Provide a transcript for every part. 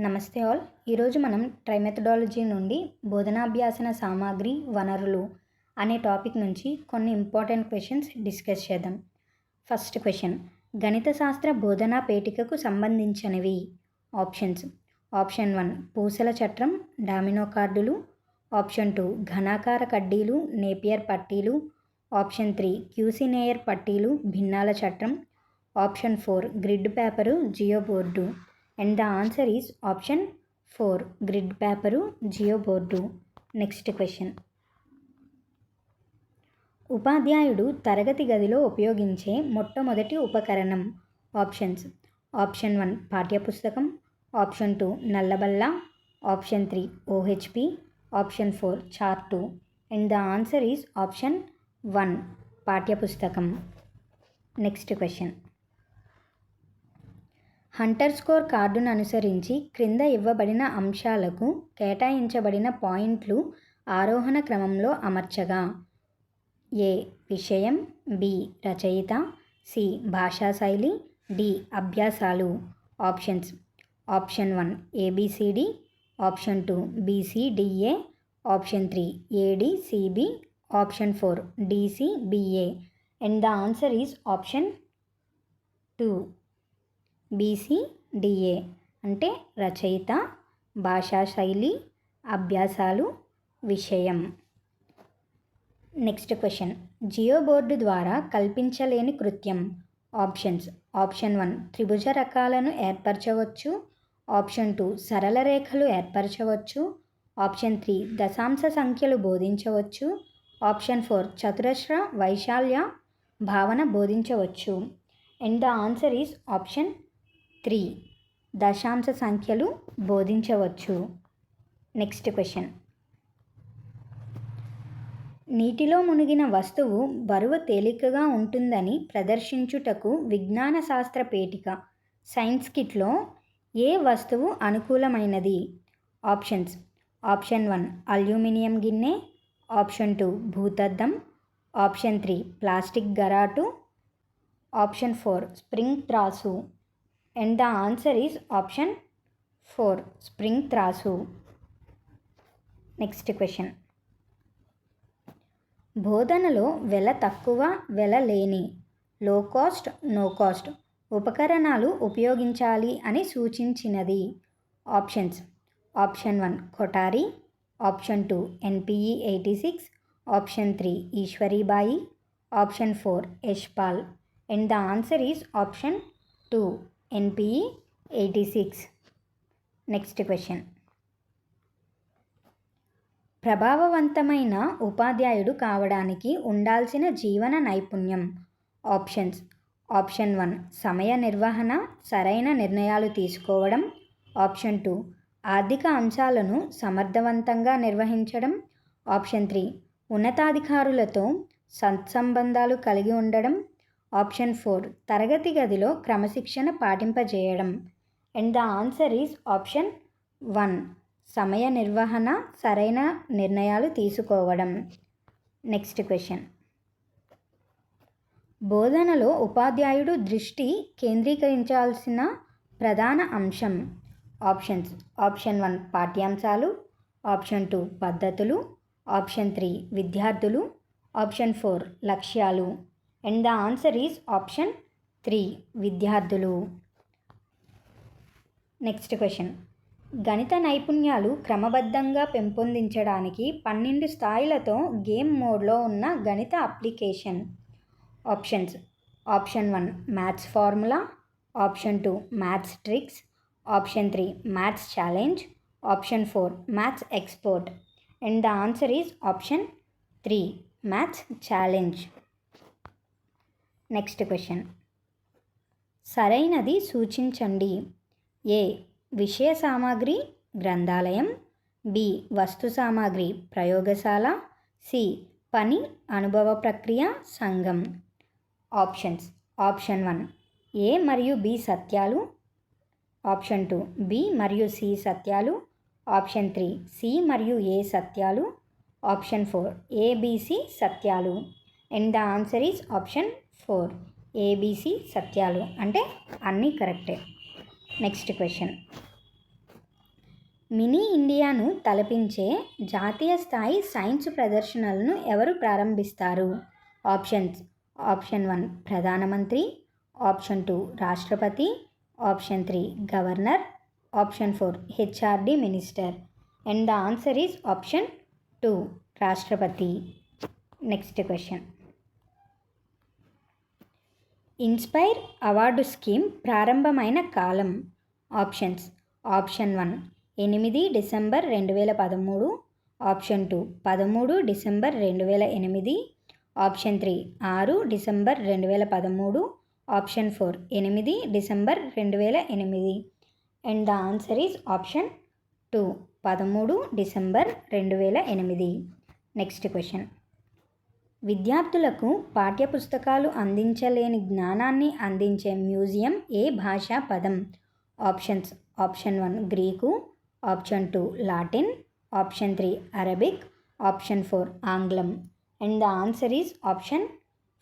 నమస్తే ఆల్. ఈరోజు మనం ట్రైమెథడాలజీ నుండి బోధనాభ్యాసన సామాగ్రి వనరులు అనే టాపిక్ నుంచి కొన్ని ఇంపార్టెంట్ క్వశ్చన్స్ డిస్కస్ చేద్దాం. ఫస్ట్ క్వశ్చన్ గణిత శాస్త్ర బోధనా పేటికకు సంబంధించినవి. ఆప్షన్స్ ఆప్షన్ వన్ పూసల చట్రం డామినో కార్డులు. ఆప్షన్ టూ ఘనాకార కడ్డీలు నేపియర్ పట్టీలు. ఆప్షన్ త్రీ క్యూసినేయర్ పట్టీలు భిన్నాల చట్రం. Option four grid paper geo board. And the answer is option four grid paper geo board next question ఉపాధ్యాయుడు తరగతి గదిలో ఉపయోగించే మొట్టమొదటి ఉపకరణం ఆప్షన్స్ ఆప్షన్ వన్ పాఠ్యపుస్తకం. Option two నల్లబల్ల. Option three OHP option four chart and the answer is option one పాఠ్యపుస్తకం. Next question Hunter score కార్డును అనుసరించి క్రింద ఇవ్వబడిన అంశాలకు కేటాయించబడిన పాయింట్లు ఆరోహణ క్రమంలో అమర్చగా. ఏ. విషయం. బి. రచయిత. సి. భాషా శైలి డి. అభ్యాసాలు. Options. Option one. ABCD option two. BCDA option three. ADCB option four. DCBA and the answer is option two BCDA అంటే రచయిత భాషా శైలి అభ్యాసాలు విషయం. నెక్స్ట్ క్వశ్చన్ జియో బోర్డు ద్వారా కల్పించలేని కృత్యం. ఆప్షన్స్ ఆప్షన్ వన్ త్రిభుజ రకాలను ఏర్పరచవచ్చు. ఆప్షన్ టూ సరళ రేఖలు ఏర్పరచవచ్చు. ఆప్షన్ త్రీ దశాంశ సంఖ్యలు బోధించవచ్చు. ఆప్షన్ ఫోర్ చతురస్ర వైశాల్య భావన బోధించవచ్చు. And the answer is option three. దశాంశ సంఖ్యలు బోధించవచ్చు. Next question. నీటిలో మునిగిన వస్తువు బరువు తేలికగా ఉంటుందని ప్రదర్శించుటకు విజ్ఞాన శాస్త్ర పేటిక సైన్స్ కిట్లో ఏ వస్తువు అనుకూలమైనది? ఆప్షన్స్. ఆప్షన్ వన్ అల్యూమినియం గిన్నె. ఆప్షన్ టూ భూతద్దం. ఆప్షన్ త్రీ ప్లాస్టిక్ గరాటు. ఆప్షన్ ఫోర్ స్ప్రింగ్ త్రాసు. And the answer is option four spring త్రాసు నెక్స్ట్ క్వశ్చన్ బోధనలో వెల తక్కువ వెల లేని లో కాస్ట్ నో కాస్ట్ ఉపకరణాలు ఉపయోగించాలి అని సూచించినది. Options option one Kothari option two NPE eighty six option three Eshwaribai option four Yashpal and the answer is option two NPE eighty six next question ప్రభావవంతమైన ఉపాధ్యాయుడు కావడానికి ఉండాల్సిన జీవన నైపుణ్యం. ఆప్షన్స్ ఆప్షన్ వన్ సమయ నిర్వహణ సరైన నిర్ణయాలు తీసుకోవడం. ఆప్షన్ టూ ఆర్థిక అంశాలను సమర్థవంతంగా నిర్వహించడం. ఆప్షన్ త్రీ ఉన్నతాధికారులతో సత్సంబంధాలు కలిగి ఉండడం. ఆప్షన్ ఫోర్ తరగతి గదిలో క్రమశిక్షణ పాటింపజేయడం. And the answer is option one సమయ నిర్వహణ సరైన నిర్ణయాలు తీసుకోవడం. నెక్స్ట్ క్వశ్చన్ బోధనలో ఉపాధ్యాయుడు దృష్టి కేంద్రీకరించాల్సిన ప్రధాన అంశం. ఆప్షన్స్ ఆప్షన్ వన్ పాఠ్యాంశాలు. ఆప్షన్ టూ పద్ధతులు. ఆప్షన్ త్రీ విద్యార్థులు. ఆప్షన్ ఫోర్ లక్ష్యాలు. And the answer is option three విద్యార్థులు. నెక్స్ట్ క్వశ్చన్ గణిత నైపుణ్యాలు క్రమబద్ధంగా పెంపొందించడానికి పన్నెండు స్థాయిలతో గేమ్ మోడ్లో ఉన్న గణిత application. Options option one maths formula option two maths tricks option three maths challenge option four maths export and the answer is option three maths challenge next question. సరైనది సూచించండి. ఏ. విషయ సామాగ్రి గ్రంథాలయం. బి. వస్తు సామాగ్రి ప్రయోగశాల. సి. పని అనుభవ ప్రక్రియ సంఘం. ఆప్షన్స్. Option one. ఏ మరియు బి సత్యాలు. Option two. బి మరియు సి సత్యాలు. Option three. సి మరియు ఏ సత్యాలు. Option four. ఏబిసి సత్యాలు. And the answer is option four. ABC సత్యాలు అంటే అన్నీ కరెక్టే. నెక్స్ట్ క్వశ్చన్ మినీ ఇండియాను తలపించే జాతీయ స్థాయి సైన్స్ ప్రదర్శనలను ఎవరు ప్రారంభిస్తారు? ఆప్షన్స్ ఆప్షన్ వన్ ప్రధానమంత్రి ఆప్షన్ టూ రాష్ట్రపతి. Option three governor. Option four HRD minister. And the answer is option two రాష్ట్రపతి. Next question inspire award scheme ప్రారంభమైన కాలం. ఆప్షన్స్. ఆప్షన్ వన్ ఎనిమిది డిసెంబర్ రెండు వేల పదమూడు. ఆప్షన్ టూ పదమూడు డిసెంబర్ రెండు వేల ఎనిమిది. ఆప్షన్ త్రీ ఆరు డిసెంబర్ రెండు వేల పదమూడు. ఆప్షన్ ఫోర్ ఎనిమిది డిసెంబర్ రెండు వేల ఎనిమిది. And the answer is option two పదమూడు డిసెంబర్ రెండు వేల ఎనిమిది. నెక్స్ట్ క్వశ్చన్ విద్యార్థులకు పాఠ్యపుస్తకాలు అందించలేని జ్ఞానాన్ని అందించే మ్యూజియం ఏ భాషా పదం? Options. Option one Greek option two Latin option three Arabic option four ఆంగ్లం. And the answer is option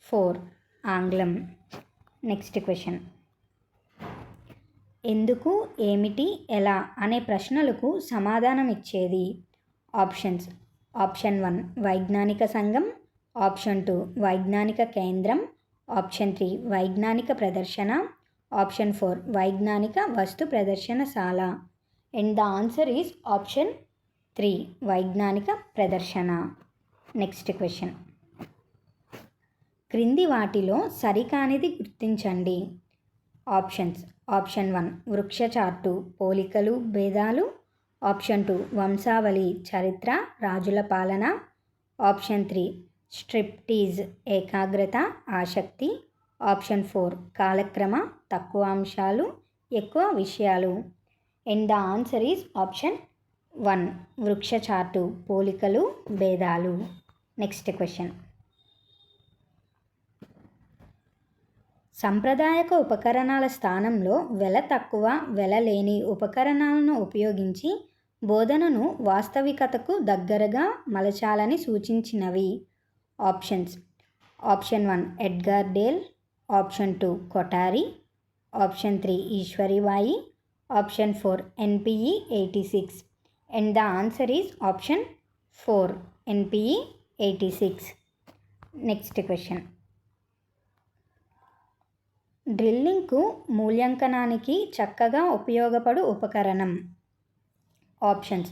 four ఆంగ్లం. నెక్స్ట్ క్వశ్చన్ ఎందుకు ఏమిటి ఎలా అనే ప్రశ్నలకు సమాధానం ఇచ్చేది ఆప్షన్స్. ఆప్షన్ వన్ వైజ్ఞానిక సంఘం ఆప్షన్ టూ వైజ్ఞానిక కేంద్రం. ఆప్షన్ త్రీ వైజ్ఞానిక ప్రదర్శన. ఆప్షన్ ఫోర్ వైజ్ఞానిక వస్తు ప్రదర్శనశాల. And the answer is option three వైజ్ఞానిక ప్రదర్శన. నెక్స్ట్ క్వశ్చన్ క్రింది వాటిలో సరికానిది గుర్తించండి. ఆప్షన్స్ ఆప్షన్ వన్ వృక్ష చార్టు పోలికలు భేదాలు. ఆప్షన్ టూ వంశావళి చరిత్ర రాజుల పాలన. ఆప్షన్ త్రీ స్ట్రిప్టీజ్ ఏకాగ్రత ఆసక్తి ఆప్షన్ ఫోర్ కాలక్రమ తక్కువ అంశాలు ఎక్కువ విషయాలు. And the answer is option one వృక్ష చాటు పోలికలు భేదాలు. నెక్స్ట్ క్వశ్చన్ సాంప్రదాయక ఉపకరణాల స్థానంలో వెల తక్కువ వెల లేని ఉపకరణాలను ఉపయోగించి బోధనను వాస్తవికతకు దగ్గరగా మలచాలని సూచించినవి. Options. Option one Edgar Dale option two Kothari option three Eshwaribai option four NPE eighty six. And the answer is option four NPE eighty six. Next question డ్రిల్లింగ్కు మూల్యాంకనానికి చక్కగా ఉపయోగపడు ఉపకరణం. Options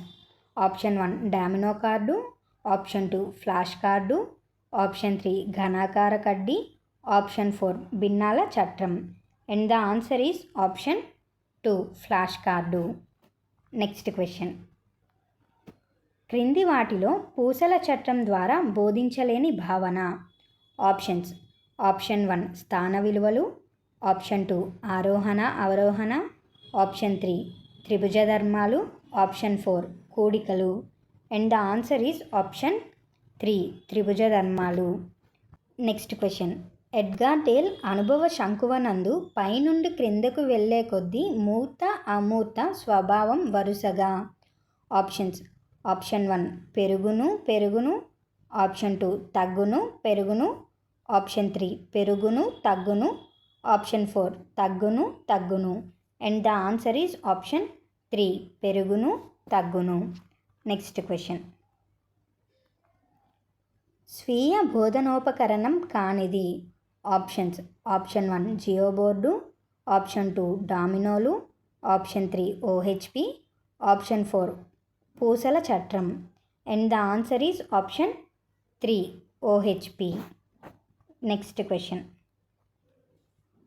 option one domino card. Option two flash card. Option three ఘనాకార కడ్డీ. Option four భిన్నాల చట్రం and the answer is option two flash card next question క్రింది వాటిలో పూసల చట్టం ద్వారా బోధించలేని భావన. ఆప్షన్స్ ఆప్షన్ వన్ స్థాన విలువలు. ఆప్షన్ టూ ఆరోహణ అవరోహణ. ఆప్షన్ త్రీ త్రిభుజ ధర్మాలు ఆప్షన్ ఫోర్ కూడికలు. And the answer is option three త్రిభుజ ధర్మాలు. నెక్స్ట్ క్వశ్చన్ ఎడ్గాటేల్ అనుభవ శంకువనందు పైనుండి క్రిందకు వెళ్ళే కొద్దీ మూర్త అమూర్త స్వభావం వరుసగా. ఆప్షన్స్ ఆప్షన్ వన్ పెరుగును పెరుగును. ఆప్షన్ టూ తగ్గును పెరుగును. ఆప్షన్ త్రీ పెరుగును తగ్గును. ఆప్షన్ ఫోర్ తగ్గును తగ్గును. And the answer is option three పెరుగును తగ్గును. నెక్స్ట్ క్వశ్చన్ స్వీయ బోధనోపకరణం కానిది. Options option one geo board option two డామినోలు option three OHP option four పూసల చట్రం. And the answer is option three OHP. Next question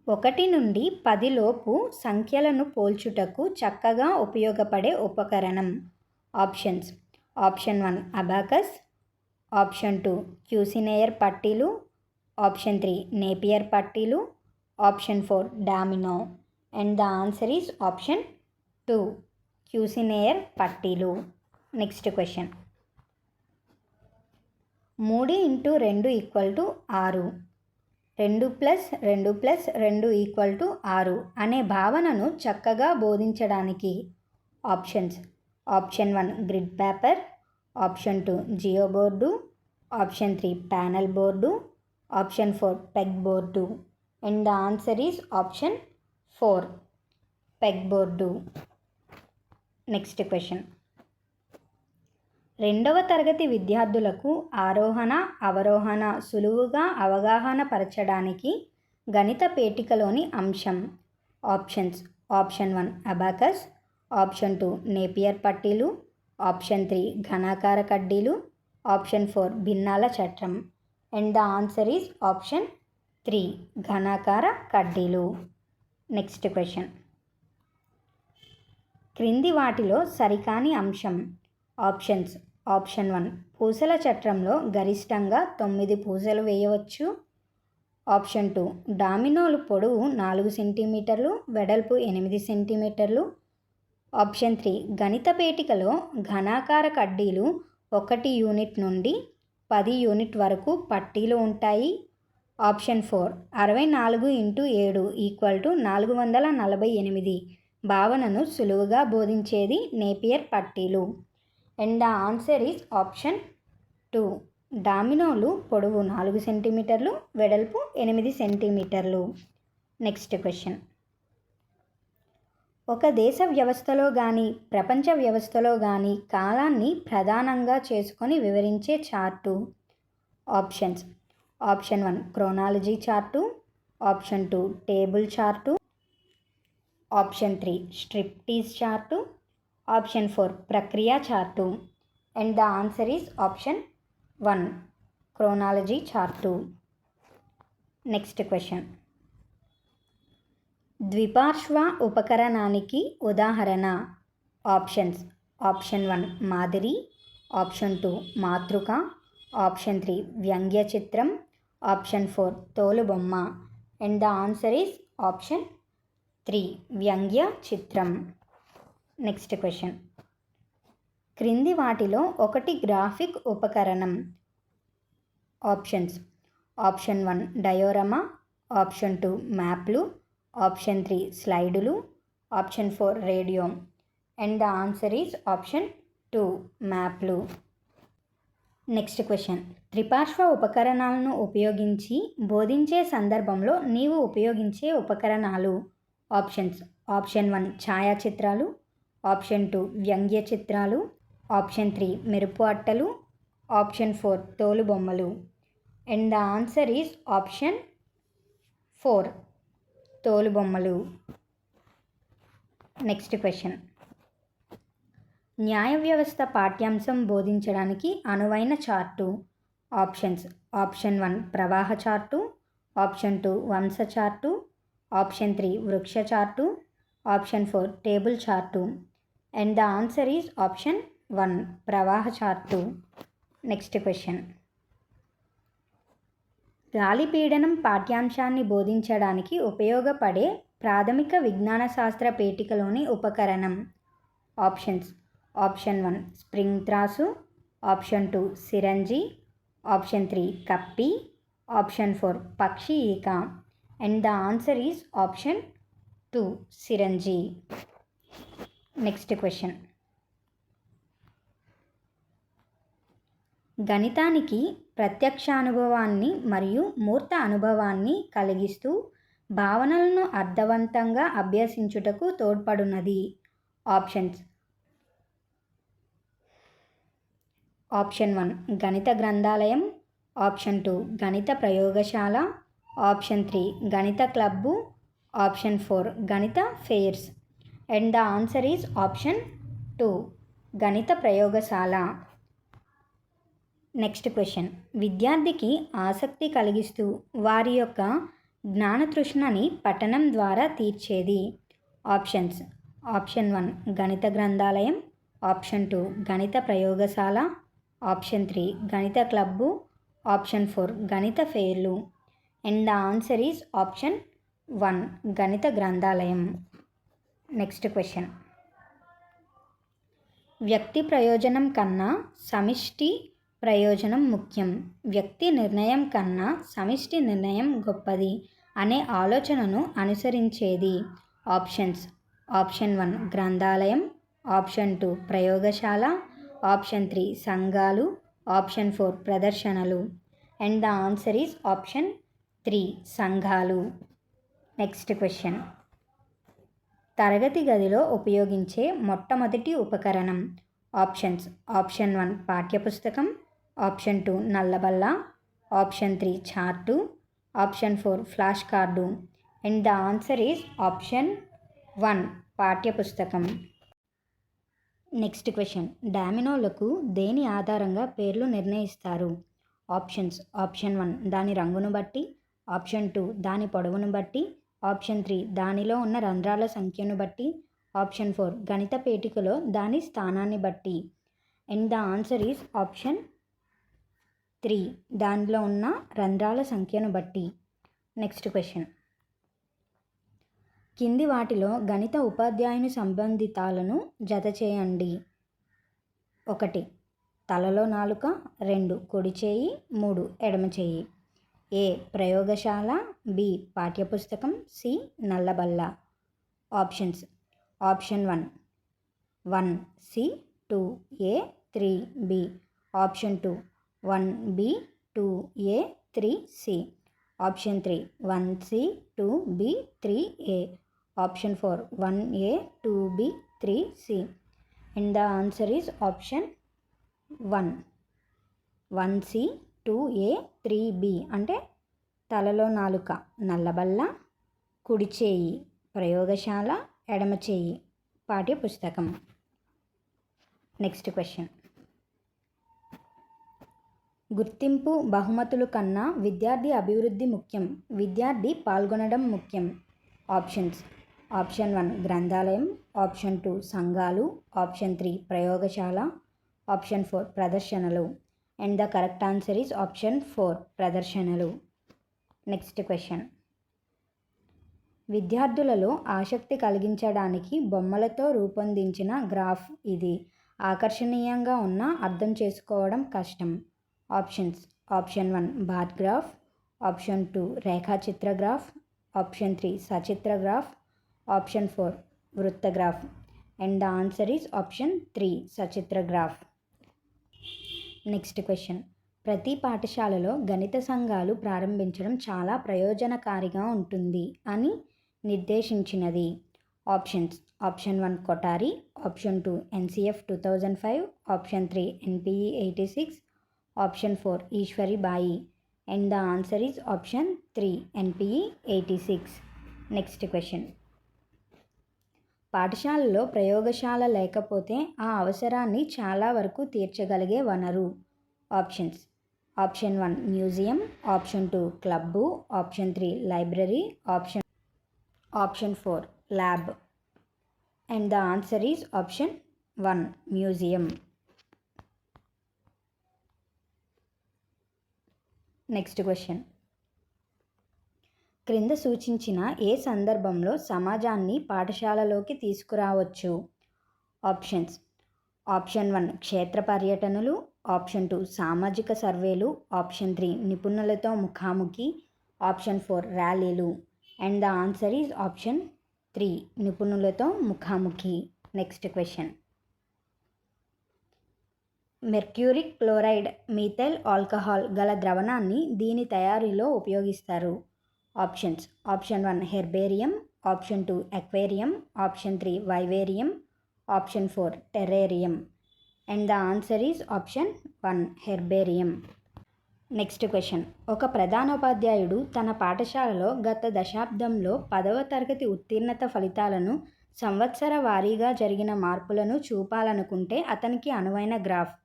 ఒకటి నుండి పదిలోపు సంఖ్యలను పోల్చుటకు చక్కగా ఉపయోగపడే ఉపకరణం. Options option one abacus option two. Cuisenaire పట్టీలు. Option three. నేపియర్ పట్టీలు. Option four. Domino. And the answer is option two. Cuisenaire పట్టీలు. Next question. మూడు ఇంటూ రెండు ఈక్వల్ టు ఆరు. రెండు ప్లస్ రెండు ప్లస్ రెండు ఈక్వల్ టు ఆరు అనే భావనను చక్కగా బోధించడానికి options. Option one grid paper. Option two geo board option three panel board option four peg board. And the answer is option four peg board. Next question. రెండవ తరగతి విద్యార్థులకు ఆరోహణ అవరోహణ సులువుగా అవగాహన పరచడానికి గణిత పేటికలోని అంశం. Options option one abacus option two Napier పట్టీలు ఆప్షన్ త్రీ ఘనాకార కడ్డీలు. ఆప్షన్ ఫోర్ భిన్నాల చట్రం and the answer is option three ఘనాకార కడ్డీలు. నెక్స్ట్ క్వశ్చన్ క్రింది వాటిలో సరికాని అంశం. ఆప్షన్స్ ఆప్షన్ వన్ పూసల చట్రంలో గరిష్టంగా తొమ్మిది పూసలు వేయవచ్చు. ఆప్షన్ టూ డామినోలు పొడవు నాలుగు సెంటీమీటర్లు వెడల్పు ఎనిమిది సెంటీమీటర్లు. Option three. గణిత పేటికలో ఘనాకార కడ్డీలు ఒకటి యూనిట్ నుండి పది యూనిట్ వరకు పట్టీలు ఉంటాయి. Option four. అరవై నాలుగు ఇంటూ ఏడు ఈక్వల్ టు నాలుగు వందల నలభై ఎనిమిది. భావనను సులువుగా బోధించేది నేపియర్ పట్టీలు. And the answer is option two. డామినోలు పొడవు నాలుగు సెంటీమీటర్లు వెడల్పు ఎనిమిది సెంటీమీటర్లు. Next question. ఒక దేశ వ్యవస్థలో కానీ ప్రపంచ వ్యవస్థలో కానీ కాలాన్ని ప్రధానంగా చేసుకొని వివరించే chart. Options. Option one chronology chart. Option two table chart. Option three striptease chart. Option four ప్రక్రియ chart. And the answer is option one chronology chart. Next question. ద్విపార్శ్వ ఉపకరణానికి ఉదాహరణ ఆప్షన్స్. ఆప్షన్ వన్ మాదిరి ఆప్షన్ టూ మాతృక option three వ్యంగ్య చిత్రం option four తోలుబొమ్మ. And the answer is option three వ్యంగ్య చిత్రం next question క్రింది వాటిలో ఒకటి graphic ఉపకరణం. Options option one diorama option two మ్యాప్లు option three స్లైడులు. Option four radio. And the answer is option two మ్యాప్లు. Next question. త్రిపార్శ్వ ఉపకరణాలను ఉపయోగించి బోధించే సందర్భంలో నీవు ఉపయోగించే ఉపకరణాలు. ఆప్షన్స్. ఆప్షన్ వన్ ఛాయాచిత్రాలు. ఆప్షన్ టూ వ్యంగ్య చిత్రాలు ఆప్షన్ త్రీ మెరుపు అట్టలు. Option four తోలుబొమ్మలు. And the answer is option four. తోలుబొమ్మలు next question న్యాయ వ్యవస్థ పాఠ్యాంశం బోధించడానికి అనువైన చార్టు. ఆప్షన్స్ ఆప్షన్ వన్ ప్రవాహ చార్టు. ఆప్షన్ టూ వంశ చార్టు. ఆప్షన్ త్రీ వృక్ష chart. Option four table chart. And the answer is option one ప్రవాహ chart. Next question గాలిపీడనం పాఠ్యాంశాన్ని బోధించడానికి ఉపయోగపడే ప్రాథమిక విజ్ఞాన శాస్త్ర పేటికలోని ఉపకరణం. ఆప్షన్స్. ఆప్షన్ వన్ స్ప్రింగ్ త్రాసు. Option two syringe. Option three కప్పి. ఆప్షన్ ఫోర్ పక్షి ఈక. And the answer is option two syringe. Next question. గణితానికి ప్రత్యక్ష అనుభవాన్ని మరియు మూర్త అనుభవాన్ని కలిగిస్తూ భావనలను అర్థవంతంగా అభ్యసించుటకు తోడ్పడున్నది ఆప్షన్స్. ఆప్షన్ వన్ గణిత గ్రంథాలయం. ఆప్షన్ టూ గణిత ప్రయోగశాల. ఆప్షన్ త్రీ గణిత క్లబ్బు. ఆప్షన్ ఫోర్ గణిత fairs. And the answer is option two గణిత ప్రయోగశాల. నెక్స్ట్ క్వశ్చన్ విద్యార్థికి ఆసక్తి కలిగిస్తూ వారి యొక్క జ్ఞానతృష్ణని పఠనం ద్వారా తీర్చేది. ఆప్షన్స్ ఆప్షన్ వన్ గణిత గ్రంథాలయం. ఆప్షన్ టూ గణిత ప్రయోగశాల. ఆప్షన్ త్రీ గణిత క్లబ్బు. ఆప్షన్ ఫోర్ గణిత ఫెయిర్లు. And the answer is option one గణిత గ్రంథాలయం. నెక్స్ట్ క్వశ్చన్ వ్యక్తి ప్రయోజనం కన్నా సమిష్టి ప్రయోజనం ముఖ్యం. వ్యక్తి నిర్ణయం కన్నా సమిష్టి నిర్ణయం గొప్పది అనే ఆలోచనను అనుసరించేది. ఆప్షన్స్. ఆప్షన్ వన్ గ్రంథాలయం. ఆప్షన్ టూ ప్రయోగశాల. ఆప్షన్ త్రీ సంఘాలు. ఆప్షన్ ఫోర్ ప్రదర్శనలు. And the answer is option three సంఘాలు. Next question. తరగతి గదిలో ఉపయోగించే మొట్టమొదటి ఉపకరణం. ఆప్షన్స్. ఆప్షన్ వన్ పాఠ్యపుస్తకం. Option two నల్లబల్ల option three chart option four flash card. And the answer is option one పాఠ్యపుస్తకం. Next question. డామినోలకు దేని ఆధారంగా పేర్లు నిర్ణయిస్తారు? ఆప్షన్స్. ఆప్షన్ వన్ దాని రంగును బట్టి ఆప్షన్ టూ దాని పొడవును బట్టి ఆప్షన్ త్రీ దానిలో ఉన్న రంధ్రాల సంఖ్యను బట్టి ఆప్షన్ ఫోర్ గణిత పేటికలో దాని స్థానాన్ని బట్టి. And the answer is option three. దానిలో ఉన్న రంధ్రాల సంఖ్యను బట్టి. Next question. కింది వాటిలో గణిత ఉపాధ్యాయుని సంబంధితాలను జత చేయండి. ఒకటి. తలలో నాలుక. రెండు. కుడి చేయి. మూడు. ఎడమ చేయి. ఏ. ప్రయోగశాల. బి. పాఠ్యపుస్తకం. C. నల్లబల్ల. Options. Option one. One. C. Two. A. Three. B. Option two. One B two A three C. Option three one C two B three A. Option four one A two B three C. And the answer is option one one C two A three B. అంటే తలలో నాలుక నల్లబల్ల కుడి చేయి ప్రయోగశాల ఎడమ చేయి. పాఠ్య పుస్తకం నెక్స్ట్ క్వశ్చన్ గుర్తింపు బహుమతులు కన్నా విద్యార్థి అభివృద్ధి ముఖ్యం. విద్యార్థి పాల్గొనడం ముఖ్యం. ఆప్షన్స్. ఆప్షన్ వన్ గ్రంథాలయం. ఆప్షన్ టూ సంఘాలు. ఆప్షన్ త్రీ ప్రయోగశాల. ఆప్షన్ ఫోర్ ప్రదర్శనలు. And the correct answer is option four ప్రదర్శనలు. నెక్స్ట్ క్వశ్చన్ విద్యార్థులలో ఆసక్తి కలిగించడానికి బొమ్మలతో రూపొందించిన గ్రాఫ్ ఇది. ఆకర్షణీయంగా ఉన్న అర్థం చేసుకోవడం కష్టం. Options option one bar graph option two రేఖాచిత్ర graph option three సచిత్ర graph option four వృత్తగ్రాఫ్ and the answer is option three సచిత్ర graph. Next question ప్రతి పాఠశాలలో గణిత సంఘాలు ప్రారంభించడం చాలా ప్రయోజనకారిగా ఉంటుంది అని నిర్దేశించినది. Options option one Kothari option two NCF two thousand five option three NPE eighty six option four Ishwari Bai and the answer is option three NPE eighty six next question పాఠశాలలో ప్రయోగశాల లేకపోతే ఆ అవసరాన్ని చాలా వరకు తీర్చగలిగే వనరు. Options option one museum option two club option three library option option four lab and the answer is option one museum next question. క్రింద సూచించిన ఏ సందర్భంలో సమాజాన్ని పాఠశాలలోకి తీసుకురావచ్చు? ఆప్షన్స్. ఆప్షన్ వన్ క్షేత్ర పర్యటనలు. ఆప్షన్ టూ సామాజిక సర్వేలు. ఆప్షన్ త్రీ నిపుణులతో ముఖాముఖి. ఆప్షన్ ఫోర్ ర్యాలీలు. And the answer is option three నిపుణులతో ముఖాముఖి. Next question. Mercuric chloride methyl alcohol గల ద్రవణాన్ని దీని తయారీలో ఉపయోగిస్తారు. Options. Option one herbarium option two aquarium option three vivarium option four terrarium and the answer is option one herbarium. Next question ఒక ప్రధానోపాధ్యాయుడు తన పాఠశాలలో గత దశాబ్దంలో పదవ తరగతి ఉత్తీర్ణత ఫలితాలను సంవత్సర వారీగా జరిగిన మార్పులను చూపాలనుకుంటే అతనికి అనువైన graph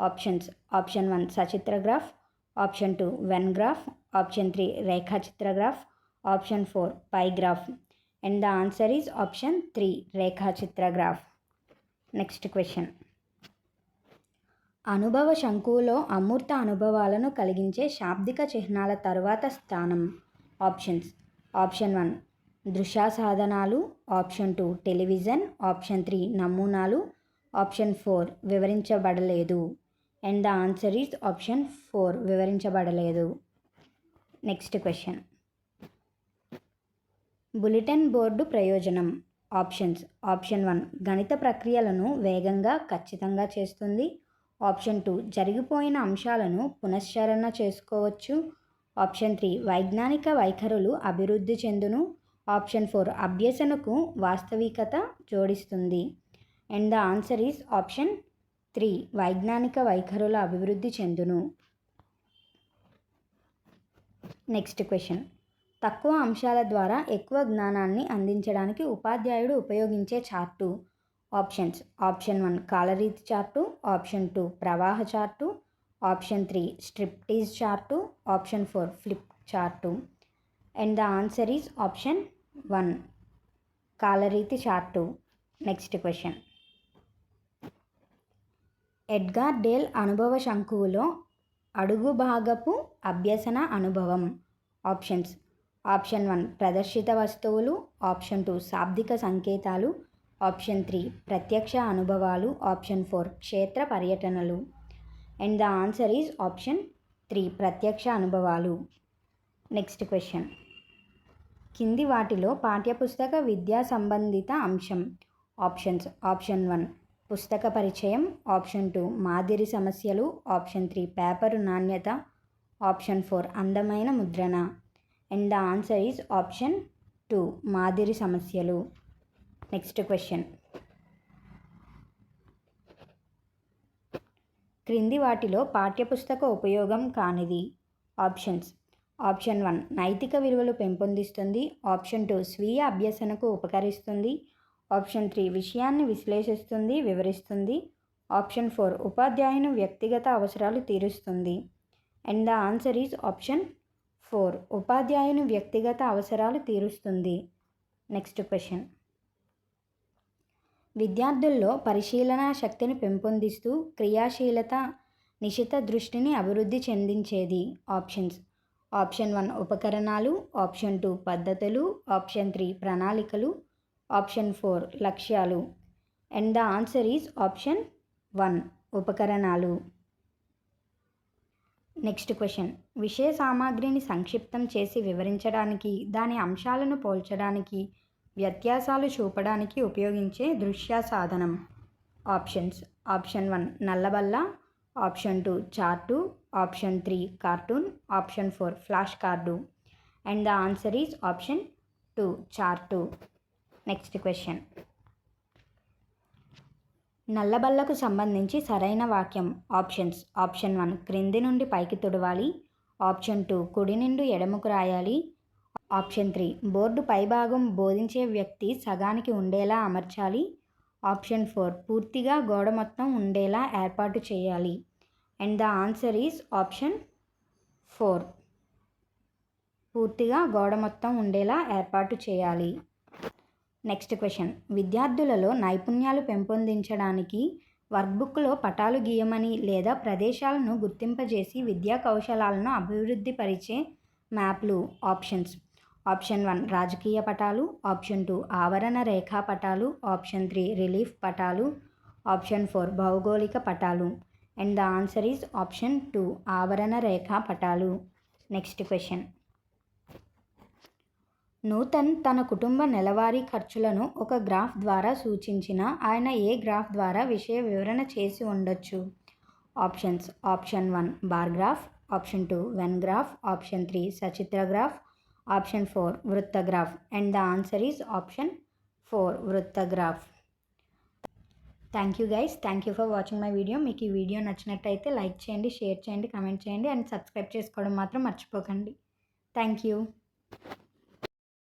options option one సచిత్ర graph option two Venn graph option three రేఖాచిత్ర graph option four pie graph. And the answer is option three రేఖాచిత్ర graph. Next question అనుభవ శంకువులో అమూర్త అనుభవాలను కలిగించే శాబ్దిక చిహ్నాల తరువాత స్థానం. ఆప్షన్స్ ఆప్షన్ వన్ దృశ్య సాధనాలు. Option two television option three నమూనాలు. Option four వివరించబడలేదు. And the answer is option four వివరించబడలేదు. Next question bulletin board ప్రయోజనం. ఆప్షన్స్ ఆప్షన్ వన్ గణిత ప్రక్రియలను వేగంగా ఖచ్చితంగా చేస్తుంది. ఆప్షన్ టూ జరిగిపోయిన అంశాలను పునశ్చరణ చేసుకోవచ్చు. ఆప్షన్ త్రీ వైజ్ఞానిక వైఖరులు అభివృద్ధి చెందును. ఆప్షన్ ఫోర్ అభ్యసనకు వాస్తవికత జోడిస్తుంది. And the answer is option three వైజ్ఞానిక వైఖరుల అభివృద్ధి చెందును. నెక్స్ట్ క్వశ్చన్ తక్కువ అంశాల ద్వారా ఎక్కువ జ్ఞానాన్ని అందించడానికి ఉపాధ్యాయుడు ఉపయోగించే చార్టు. ఆప్షన్స్ ఆప్షన్ వన్ కాలరీతి చార్టు. ఆప్షన్ టూ ప్రవాహ chart. Option three striptease chart. Option four flip chart. And the answer is option one కాలరీతి chart. Next question Edgar Dale అనుభవ శంకువులో అడుగు భాగపు అభ్యసన అనుభవం. ఆప్షన్స్. ఆప్షన్ వన్ ప్రదర్శిత వస్తువులు. ఆప్షన్ టూ శాబ్దిక సంకేతాలు. Option three ప్రత్యక్ష అనుభవాలు. ఆప్షన్ ఫోర్ క్షేత్ర పర్యటనలు. And the answer is option three ప్రత్యక్ష అనుభవాలు. Next question. కింది వాటిలో పాఠ్యపుస్తక విద్యా సంబంధిత అంశం. ఆప్షన్స్. ఆప్షన్ వన్ పుస్తక పరిచయం ఆప్షన్ టూ మాదిరి సమస్యలు ఆప్షన్ త్రీ పేపరు నాణ్యత ఆప్షన్ ఫోర్ అందమైన ముద్రణ. And the answer is option two మాదిరి సమస్యలు. నెక్స్ట్ క్వశ్చన్ క్రింది వాటిలో పాఠ్యపుస్తక ఉపయోగం కానిది. ఆప్షన్స్ ఆప్షన్ వన్ నైతిక విలువలు పెంపొందిస్తుంది. ఆప్షన్ టూ స్వీయ అభ్యసనకు ఉపకరిస్తుంది. ఆప్షన్ త్రీ విషయాన్ని విశ్లేషిస్తుంది వివరిస్తుంది. ఆప్షన్ ఫోర్ ఉపాధ్యాయుని వ్యక్తిగత అవసరాలు తీరుస్తుంది. And the answer is option four ఉపాధ్యాయుని వ్యక్తిగత అవసరాలు తీరుస్తుంది. Next question. విద్యార్థుల్లో పరిశీలన శక్తిని పెంపొందిస్తూ క్రియాశీలత నిశిత దృష్టిని అభివృద్ధి చెందించేది ఆప్షన్స్. ఆప్షన్ వన్ ఉపకరణాలు ఆప్షన్ టూ పద్ధతులు ఆప్షన్ త్రీ ప్రణాళికలు ఆప్షన్ ఫోర్ లక్ష్యాలు. And the answer is option one ఉపకరణాలు. నెక్స్ట్ క్వశ్చన్ విషయ సామాగ్రిని సంక్షిప్తం చేసి వివరించడానికి దాని అంశాలను పోల్చడానికి వ్యత్యాసాలు చూపడానికి ఉపయోగించే దృశ్య సాధనం. Options option one నల్లబల్ల. Option two chart. Option three cartoon. Option four flash card. And the answer is option two chart. Next question. నల్లబల్లకు సంబంధించి సరైన వాక్యం ఆప్షన్స్. ఆప్షన్ వన్ క్రింది నుండి పైకి తుడవాలి. ఆప్షన్ టూ కుడి నుండి ఎడముకు రాయాలి. ఆప్షన్ త్రీ బోర్డు పైభాగం బోధించే వ్యక్తి సగానికి ఉండేలా అమర్చాలి. ఆప్షన్ ఫోర్ పూర్తిగా గోడ మొత్తం ఉండేలా ఏర్పాటు చేయాలి. And the answer is option four. పూర్తిగా గోడ మొత్తం ఉండేలా ఏర్పాటు చేయాలి. Next question. విద్యార్థులలో నైపుణ్యాలు పెంపొందించడానికి వర్క్బుక్లో పటాలు గీయమని లేదా ప్రదేశాలను గుర్తింపజేసి విద్యా కౌశలాలను అభివృద్ధి పరిచే మ్యాప్లు ఆప్షన్స్. ఆప్షన్ వన్ రాజకీయ పటాలు. ఆప్షన్ టూ ఆవరణ రేఖా పటాలు. ఆప్షన్ త్రీ రిలీఫ్ పటాలు. ఆప్షన్ ఫోర్ భౌగోళిక పటాలు. And the answer is option two ఆవరణ రేఖా పటాలు. Next question. నూతన్ తన కుటుంబ నెలవారీ ఖర్చులను ఒక గ్రాఫ్ ద్వారా సూచించిన ఆయన ఏ గ్రాఫ్ ద్వారా విషయ వివరణ చేసి ఉండొచ్చు? Options. Option one bar graph. Option two Venn graph. Option three సచిత్ర graph. Option four వృత్త graph. And the answer is option four వృత్త graph. Thank you guys. Thank you for watching my video. మీకు ఈ video నచ్చినట్టయితే like చేయండి share చేయండి comment చేయండి and subscribe చేసుకోవడం మాత్రం మర్చిపోకండి. Thank you.